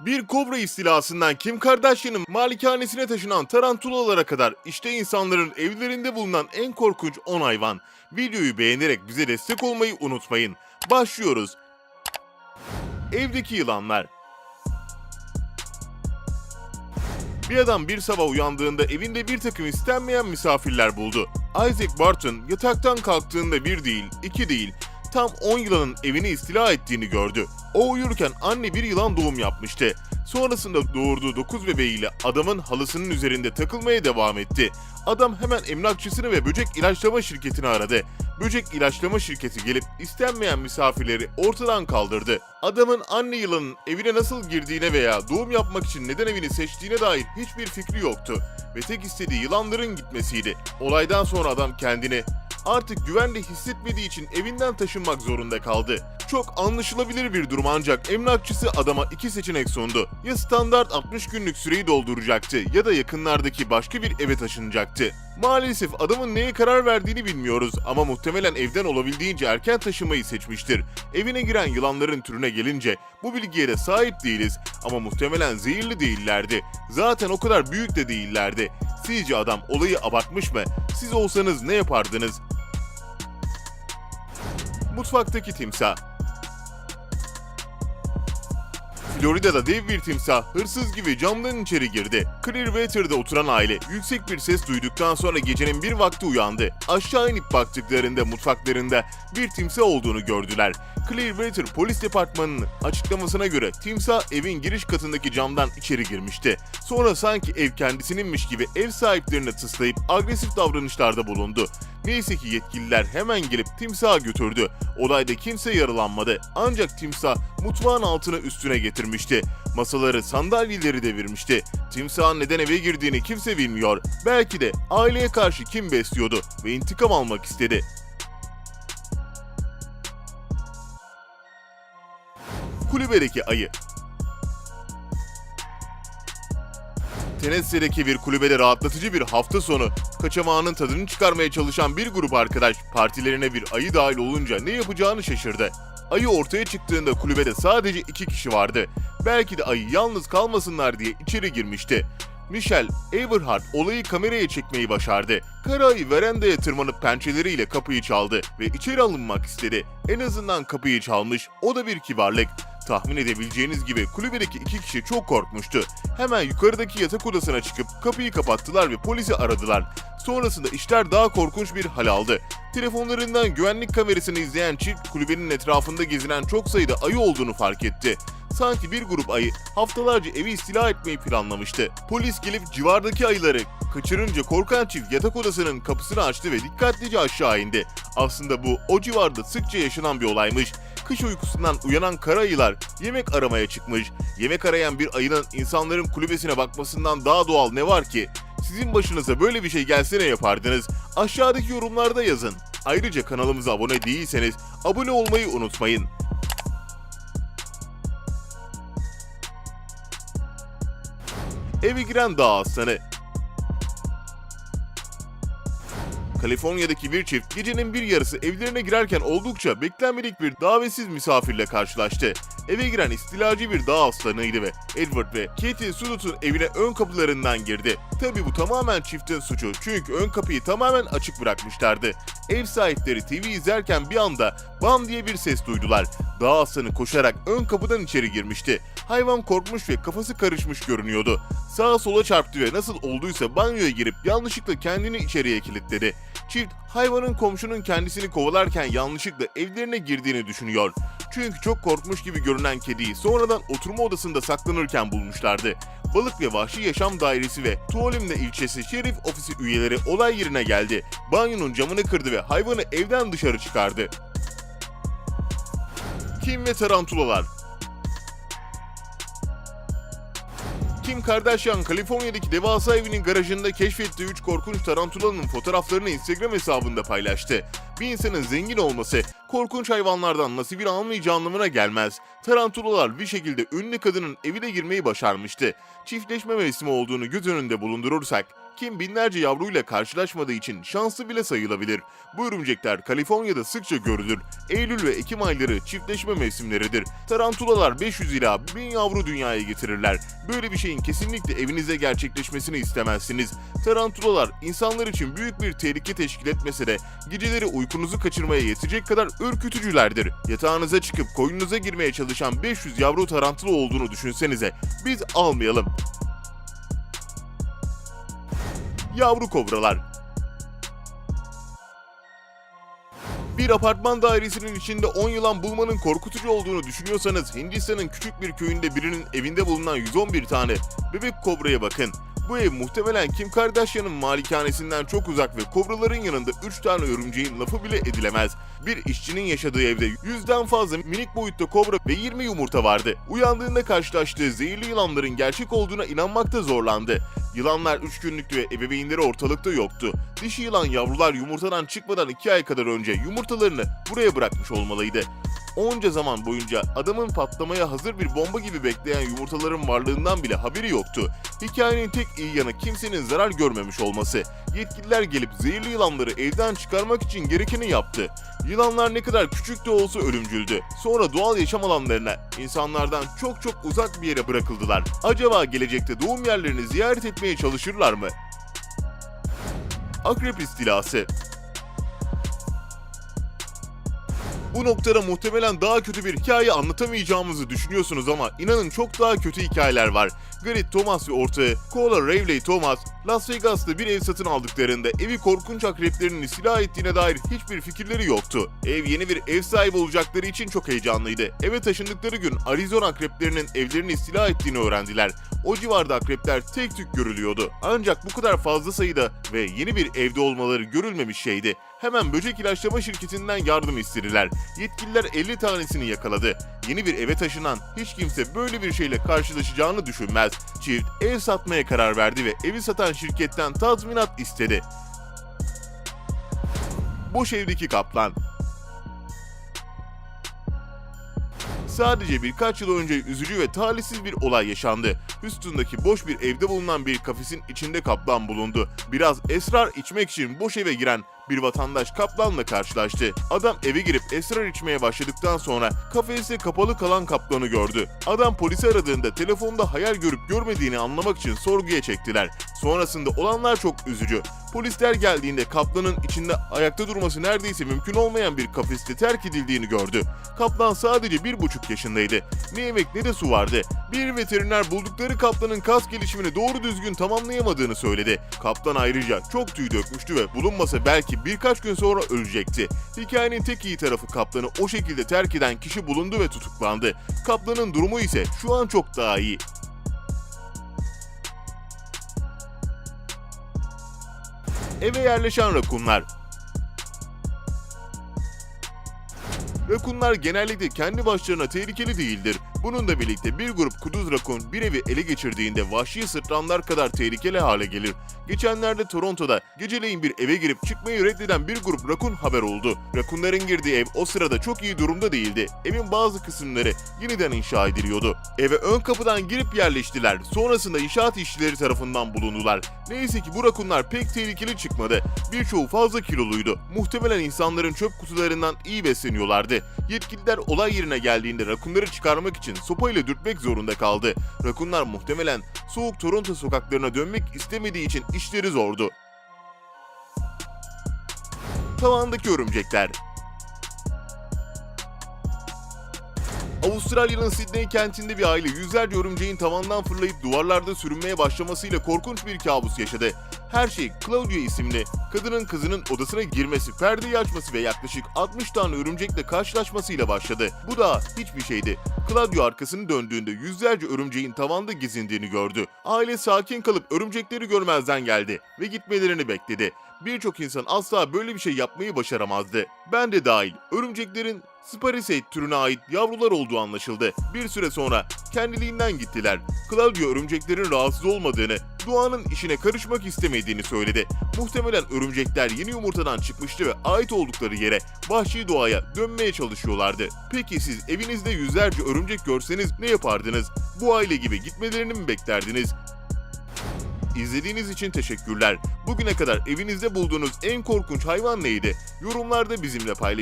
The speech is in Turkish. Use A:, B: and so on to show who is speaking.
A: Bir kobra istilasından Kim Kardashian'ın malikanesine taşınan tarantulalara kadar işte insanların evlerinde bulunan en korkunç 10 hayvan. Videoyu beğenerek bize destek olmayı unutmayın. Başlıyoruz. Evdeki yılanlar. Bir adam bir sabah uyandığında evinde bir takım istenmeyen misafirler buldu. Isaac Barton yataktan kalktığında bir değil, iki değil, tam 10 yılanın evini istila ettiğini gördü. O uyurken anne bir yılan doğum yapmıştı. Sonrasında doğurduğu 9 bebeğiyle adamın halısının üzerinde takılmaya devam etti. Adam hemen emlakçısını ve böcek ilaçlama şirketini aradı. Böcek ilaçlama şirketi gelip istenmeyen misafirleri ortadan kaldırdı. Adamın anne yılanın evine nasıl girdiğine veya doğum yapmak için neden evini seçtiğine dair hiçbir fikri yoktu. Ve tek istediği yılanların gitmesiydi. Olaydan sonra adam kendini artık güvende hissetmediği için evinden taşınmak zorunda kaldı. Çok anlaşılabilir bir durum ancak emlakçısı adama iki seçenek sundu. Ya standart 60 günlük süreyi dolduracaktı ya da yakınlardaki başka bir eve taşınacaktı. Maalesef adamın neye karar verdiğini bilmiyoruz ama muhtemelen evden olabildiğince erken taşımayı seçmiştir. Evine giren yılanların türüne gelince bu bilgiye de sahip değiliz ama muhtemelen zehirli değillerdi. Zaten o kadar büyük de değillerdi. Sizce adam olayı abartmış mı? Siz olsanız ne yapardınız? Mutfaktaki timsah Florida'da dev bir timsah hırsız gibi camdan içeri girdi. Clearwater'da oturan aile yüksek bir ses duyduktan sonra gecenin bir vakti uyandı. Aşağı inip baktıklarında mutfaklarında bir timsah olduğunu gördüler. Clearwater Polis Departmanı'nın açıklamasına göre timsah evin giriş katındaki camdan içeri girmişti. Sonra sanki ev kendisininmiş gibi ev sahiplerine tıslayıp agresif davranışlarda bulundu. Neyse ki yetkililer hemen gelip timsahı götürdü. Olayda kimse yaralanmadı. Ancak timsah mutfağın altını üstüne getirmişti. Masaları, sandalyeleri devirmişti. Timsahın neden eve girdiğini kimse bilmiyor. Belki de aileye karşı kim besliyordu ve intikam almak istedi. Kulübedeki ayı Tennessee'deki bir kulübede rahatlatıcı bir hafta sonu kaçamağının tadını çıkarmaya çalışan bir grup arkadaş partilerine bir ayı dahil olunca ne yapacağını şaşırdı. Ayı ortaya çıktığında kulübede sadece iki kişi vardı. Belki de ayı yalnız kalmasınlar diye içeri girmişti. Michelle Everhart olayı kameraya çekmeyi başardı. Kara verandaya tırmanıp pençeleriyle kapıyı çaldı ve içeri alınmak istedi. En azından kapıyı çalmış, o da bir kibarlık. Tahmin edebileceğiniz gibi kulübedeki iki kişi çok korkmuştu. Hemen yukarıdaki yatak odasına çıkıp kapıyı kapattılar ve polisi aradılar. Sonrasında işler daha korkunç bir hal aldı. Telefonlarından güvenlik kamerasını izleyen çift kulübenin etrafında gezinen çok sayıda ayı olduğunu fark etti. Sanki bir grup ayı haftalarca evi istila etmeyi planlamıştı. Polis gelip civardaki ayıları kaçırınca korkan çift yatak odasının kapısını açtı ve dikkatlice aşağı indi. Aslında bu o civarda sıkça yaşanan bir olaymış. Kış uykusundan uyanan kara ayılar yemek aramaya çıkmış. Yemek arayan bir ayının insanların kulübesine bakmasından daha doğal ne var ki? Sizin başınıza böyle bir şey gelse ne yapardınız? Aşağıdaki yorumlarda yazın. Ayrıca kanalımıza abone değilseniz abone olmayı unutmayın. Eve giren dağ aslanı. Kaliforniya'daki bir çift gecenin bir yarısı evlerine girerken oldukça beklenmedik bir davetsiz misafirle karşılaştı. Eve giren istilacı bir dağ aslanıydı ve Edward ve Katie Sudut'un evine ön kapılarından girdi. Tabi bu tamamen çiftin suçu çünkü ön kapıyı tamamen açık bırakmışlardı. Ev sahipleri TV izlerken bir anda bam diye bir ses duydular. Dağ aslanı koşarak ön kapıdan içeri girmişti. Hayvan korkmuş ve kafası karışmış görünüyordu. Sağa sola çarptı ve nasıl olduysa banyoya girip yanlışlıkla kendini içeriye kilitledi. Çift hayvanın komşunun kendisini kovalarken yanlışlıkla evlerine girdiğini düşünüyor. Çünkü çok korkmuş gibi görünen kediyi sonradan oturma odasında saklanırken bulmuşlardı. Balık ve Vahşi Yaşam Dairesi ve Tuolimne ilçesi şerif ofisi üyeleri olay yerine geldi. Banyonun camını kırdı ve hayvanı evden dışarı çıkardı. Kim ve tarantulalar Kim Kardashian, Kaliforniya'daki devasa evinin garajında keşfettiği 3 korkunç tarantulanın fotoğraflarını Instagram hesabında paylaştı. Bir insanın zengin olması, korkunç hayvanlardan nasibini almayacağı anlamına gelmez. Tarantulalar bir şekilde ünlü kadının evine girmeyi başarmıştı. Çiftleşme mevsimi olduğunu göz önünde bulundurursak, Kim binlerce yavruyla karşılaşmadığı için şanslı bile sayılabilir. Bu örümcekler Kaliforniya'da sıkça görülür. Eylül ve Ekim ayları çiftleşme mevsimleridir. Tarantulalar 500 ila 1000 yavru dünyaya getirirler. Böyle bir şeyin kesinlikle evinize gerçekleşmesini istemezsiniz. Tarantulalar insanlar için büyük bir tehlike teşkil etmese de geceleri uykunuzu kaçırmaya yetecek kadar ürkütücülerdir. Yatağınıza çıkıp koyunuza girmeye çalışan 500 yavru tarantula olduğunu düşünsenize. Biz almayalım. Yavru kobralar Bir apartman dairesinin içinde 10 yılan bulmanın korkutucu olduğunu düşünüyorsanız Hindistan'ın küçük bir köyünde birinin evinde bulunan 111 tane bebek kobraya bakın. Bu ev muhtemelen Kim Kardashian'ın malikanesinden çok uzak ve kobraların yanında 3 tane örümceğin lafı bile edilemez. Bir işçinin yaşadığı evde yüzden fazla minik boyutta kobra ve 20 yumurta vardı. Uyandığında karşılaştığı zehirli yılanların gerçek olduğuna inanmakta zorlandı. Yılanlar 3 günlüktü ve ebeveynleri ortalıkta yoktu. Dişi yılan yavrular yumurtadan çıkmadan 2 ay kadar önce yumurtalarını buraya bırakmış olmalıydı. Onca zaman boyunca adamın patlamaya hazır bir bomba gibi bekleyen yumurtaların varlığından bile haberi yoktu. Hikayenin tek iyi yanı kimsenin zarar görmemiş olması. Yetkililer gelip zehirli yılanları evden çıkarmak için gerekeni yaptı. Yılanlar ne kadar küçük de olsa ölümcüldü. Sonra doğal yaşam alanlarına, insanlardan çok çok uzak bir yere bırakıldılar. Acaba gelecekte doğum yerlerini ziyaret etmeye çalışırlar mı? Akrep istilası Bu noktada muhtemelen daha kötü bir hikaye anlatamayacağımızı düşünüyorsunuz ama inanın çok daha kötü hikayeler var. Garrett Thomas ve ortağı Cola Ravley Thomas, Las Vegas'ta bir ev satın aldıklarında evi korkunç akreplerin istila ettiğine dair hiçbir fikirleri yoktu. Ev yeni bir ev sahibi olacakları için çok heyecanlıydı. Eve taşındıkları gün Arizona akreplerinin evlerini istila ettiğini öğrendiler. O civarda akrepler tek tük görülüyordu. Ancak bu kadar fazla sayıda ve yeni bir evde olmaları görülmemiş şeydi. Hemen böcek ilaçlama şirketinden yardım istediler. Yetkililer 50 tanesini yakaladı. Yeni bir eve taşınan hiç kimse böyle bir şeyle karşılaşacağını düşünmez. Çift ev satmaya karar verdi ve evi satan şirketten tazminat istedi. Boş evdeki kaplan Sadece birkaç yıl önce üzücü ve talihsiz bir olay yaşandı. Houston'daki boş bir evde bulunan bir kafesin içinde kaplan bulundu. Biraz esrar içmek için boş eve giren bir vatandaş kaplanla karşılaştı. Adam eve girip esrar içmeye başladıktan sonra kafeste kapalı kalan kaplanı gördü. Adam polisi aradığında telefonda hayal görüp görmediğini anlamak için sorguya çektiler. Sonrasında olanlar çok üzücü. Polisler geldiğinde kaplanın içinde ayakta durması neredeyse mümkün olmayan bir kafeste terk edildiğini gördü. Kaplan sadece bir buçuk yaşındaydı. Ne yemek ne de su vardı. Bir veteriner buldukları kaplanın kas gelişimini doğru düzgün tamamlayamadığını söyledi. Kaplan ayrıca çok tüy dökmüştü ve bulunmasa belki birkaç gün sonra ölecekti. Hikayenin tek iyi tarafı kaplanı o şekilde terk eden kişi bulundu ve tutuklandı. Kaplanın durumu ise şu an çok daha iyi. Eve yerleşen rakunlar. Rakunlar genellikle kendi başlarına tehlikeli değildir. Bununla birlikte bir grup kuduz rakun bir evi ele geçirdiğinde vahşi sırtlanlar kadar tehlikeli hale gelir. Geçenlerde Toronto'da geceleyin bir eve girip çıkmayı reddeden bir grup rakun haber oldu. Rakunların girdiği ev o sırada çok iyi durumda değildi. Evin bazı kısımları yeniden inşa ediliyordu. Eve ön kapıdan girip yerleştiler. Sonrasında inşaat işçileri tarafından bulundular. Neyse ki bu rakunlar pek tehlikeli çıkmadı. Birçoğu fazla kiloluydu. Muhtemelen insanların çöp kutularından iyi besleniyorlardı. Yetkililer olay yerine geldiğinde rakunları çıkarmak için sopayla dürtmek zorunda kaldı. Rakunlar muhtemelen soğuk Toronto sokaklarına dönmek istemediği için işleri zordu. Tavandaki örümcekler Avustralya'nın Sydney kentinde bir aile yüzlerce örümceğin tavandan fırlayıp duvarlarda sürünmeye başlamasıyla korkunç bir kabus yaşadı. Her şey Claudia isimli kadının kızının odasına girmesi, perdeyi açması ve yaklaşık 60 tane örümcekle karşılaşmasıyla başladı. Bu da hiçbir şeydi. Claudio arkasını döndüğünde yüzlerce örümceğin tavanda gezindiğini gördü. Aile sakin kalıp örümcekleri görmezden geldi ve gitmelerini bekledi. Birçok insan asla böyle bir şey yapmayı başaramazdı. Ben de dahil. Örümceklerin Sparicate türüne ait yavrular olduğu anlaşıldı. Bir süre sonra kendiliğinden gittiler. Claudio örümceklerin rahatsız olmadığını, doğanın işine karışmak istemediğini söyledi. Muhtemelen örümcekler yeni yumurtadan çıkmıştı ve ait oldukları yere, vahşi doğaya dönmeye çalışıyorlardı. Peki siz evinizde yüzlerce örümcek görseniz ne yapardınız? Bu aile gibi gitmelerini mi beklerdiniz? İzlediğiniz için teşekkürler. Bugüne kadar evinizde bulduğunuz en korkunç hayvan neydi? Yorumlarda bizimle paylaşın.